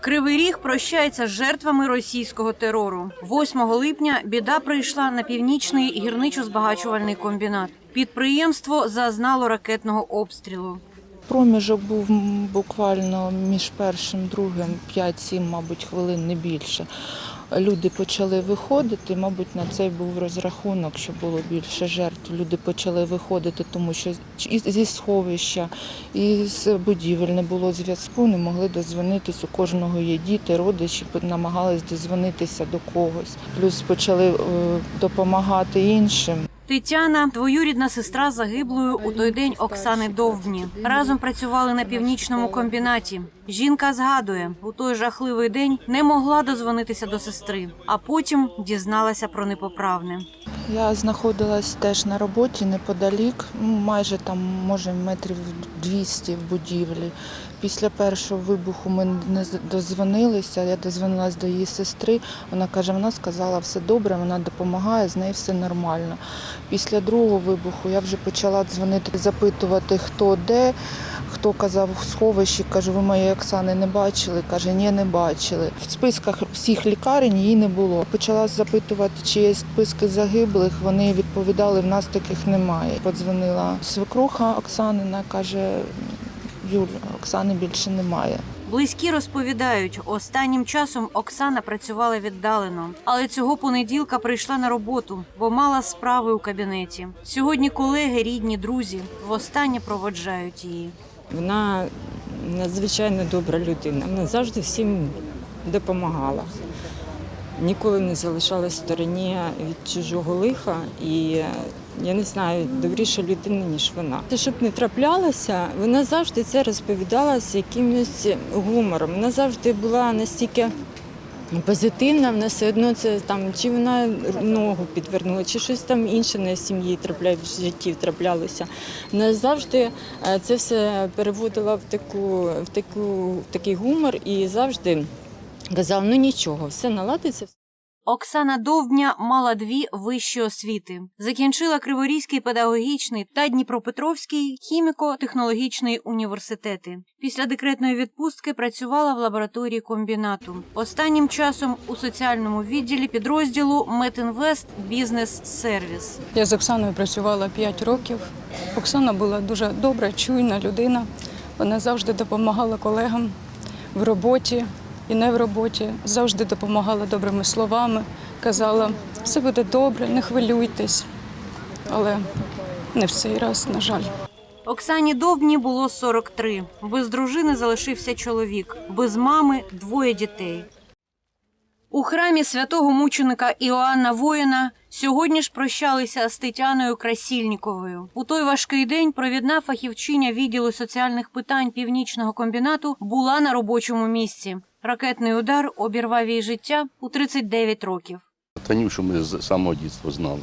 Кривий ріг прощається з жертвами російського терору. 8 липня біда прийшла на північний гірничо-збагачувальний комбінат. Підприємство зазнало ракетного обстрілу. Проміжок був буквально між першим, другим 5-7, мабуть, хвилин, не більше. Люди почали виходити, мабуть, на цей був розрахунок, що було більше жертв. Люди почали виходити, тому що і зі сховища, і з будівель не було зв'язку, не могли дозвонитись. У кожного є діти, родичі намагались дозвонитися до когось. Плюс почали е, допомагати іншим. Тетяна, двоюрідна сестра загиблою у той день Оксани Довбні. Разом працювали на північному комбінаті. Жінка згадує, у той жахливий день не могла дозвонитися до сестри, а потім дізналася про непоправне. Я знаходилась теж на роботі неподалік, ну, майже там, може, метрів 200 в будівлі. Після першого вибуху ми не дозвонилися. Я дозвонилась до її сестри. Вона каже, вона сказала, все добре, вона допомагає, з нею все нормально. Після другого вибуху я вже почала дзвонити, запитувати, хто де. Хто казав сховищі, кажу, ви моєї Оксани не бачили? Каже, ні, не бачили. В списках всіх лікарень її не було. Почала запитувати, чи є списки загиблих. Вони відповідали, в нас таких немає. Подзвонила свекруха Оксанина, каже, Юль, Оксани більше немає. Близькі розповідають, останнім часом Оксана працювала віддалено, але цього понеділка прийшла на роботу, бо мала справи у кабінеті. Сьогодні колеги, рідні, друзі востаннє проводжають її. Вона надзвичайно добра людина. Вона завжди всім допомагала. Ніколи не залишалась в стороні від чужого лиха. І я не знаю, добріша людина, ніж вона. Те, щоб не траплялося, вона завжди це розповідала з якимось гумором. Вона завжди була настільки. Позитивна, вона все одно це там, чи вона ногу підвернула, чи щось там інше на сім'ї трапляє в житті траплялося. Вона завжди е, це все переводила в таку, в таку в такий гумор і завжди казала, ну нічого, все наладиться. Оксана Довбня мала дві вищі освіти. Закінчила Криворізький педагогічний та Дніпропетровський хіміко-технологічний університети. Після декретної відпустки працювала в лабораторії комбінату. Останнім часом у соціальному відділі підрозділу Метінвест Бізнес Сервіс. Я з Оксаною працювала 5 років. Оксана була дуже добра, чуйна людина. Вона завжди допомагала колегам в роботі і не в роботі. Завжди допомагала добрими словами. Казала, все буде добре, не хвилюйтесь. Але не в цей раз, на жаль. Оксані Довбні було 43. Без дружини залишився чоловік, без мами двоє дітей. У храмі святого мученика Іоанна Воїна сьогодні ж прощалися з Тетяною Красільніковою. У той важкий день провідна фахівчиня відділу соціальних питань північного комбінату була на робочому місці. Ракетний удар обірвав їй життя у 39 років. Танюшу ми з самого дитинства знали.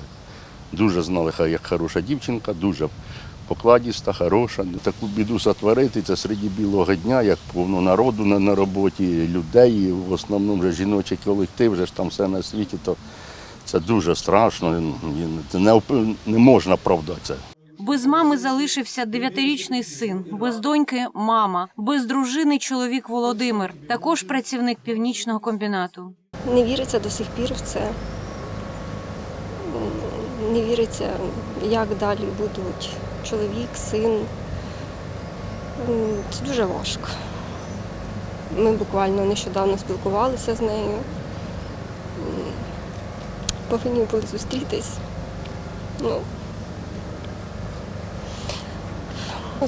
Дуже знали, як хороша дівчинка, дуже покладіста, хороша. Таку біду сотворити це серед білого дня, як повно народу на, на роботі, людей, в основному вже жіночий колектив, вже ж там все на світі, то це дуже страшно. Це не, не можна правдати це. Без мами залишився дев'ятирічний син, без доньки мама, без дружини чоловік Володимир, також працівник північного комбінату. Не віриться до сих пір в це. Не віриться, як далі будуть чоловік, син. Це дуже важко. Ми буквально нещодавно спілкувалися з нею. Повинні були зустрітись. Ну,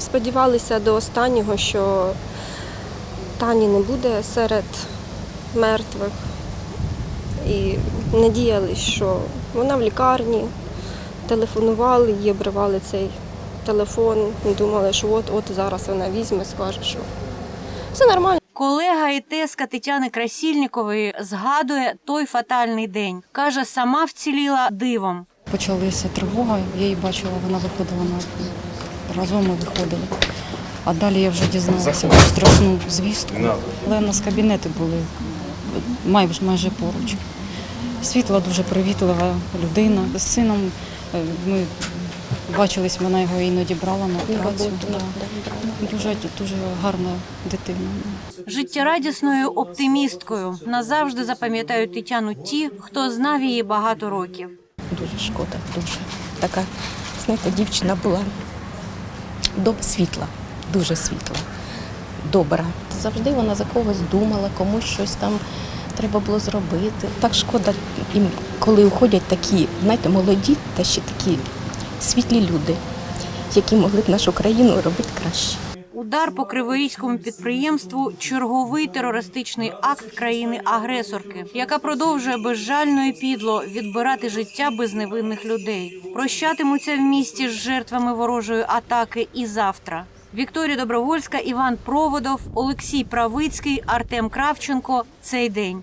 сподівалися до останнього, що Тані не буде серед мертвих і надіялись, що вона в лікарні, телефонували, їй обривали цей телефон, і думали, що от от зараз вона візьме, скаже, що все нормально. Колега і теска Тетяни Красільнікової згадує той фатальний день. каже, сама вціліла дивом. Почалася тривога, я її бачила, вона виходила на разом ми виходили. А далі я вже дізналася про страшну звістку. Але в нас кабінети були майже, майже поруч. Світла дуже привітлива людина. З сином е, ми Бачились, вона його іноді брала на працю. Дуже, дуже гарна дитина. Життєрадісною оптимісткою назавжди запам'ятають Тетяну ті, хто знав її багато років. Дуже шкода, дуже. Така, знаєте, дівчина була доб... світла, дуже світла, добра. Завжди вона за когось думала, комусь щось там треба було зробити. Так шкода, їм, коли уходять такі, знаєте, молоді та ще такі світлі люди, які могли б нашу країну робити краще. Удар по криворізькому підприємству черговий терористичний акт країни-агресорки, яка продовжує безжально і підло відбирати життя безневинних людей. Прощатимуться в місті з жертвами ворожої атаки і завтра. Вікторія Добровольська, Іван Проводов, Олексій Правицький, Артем Кравченко. Цей день.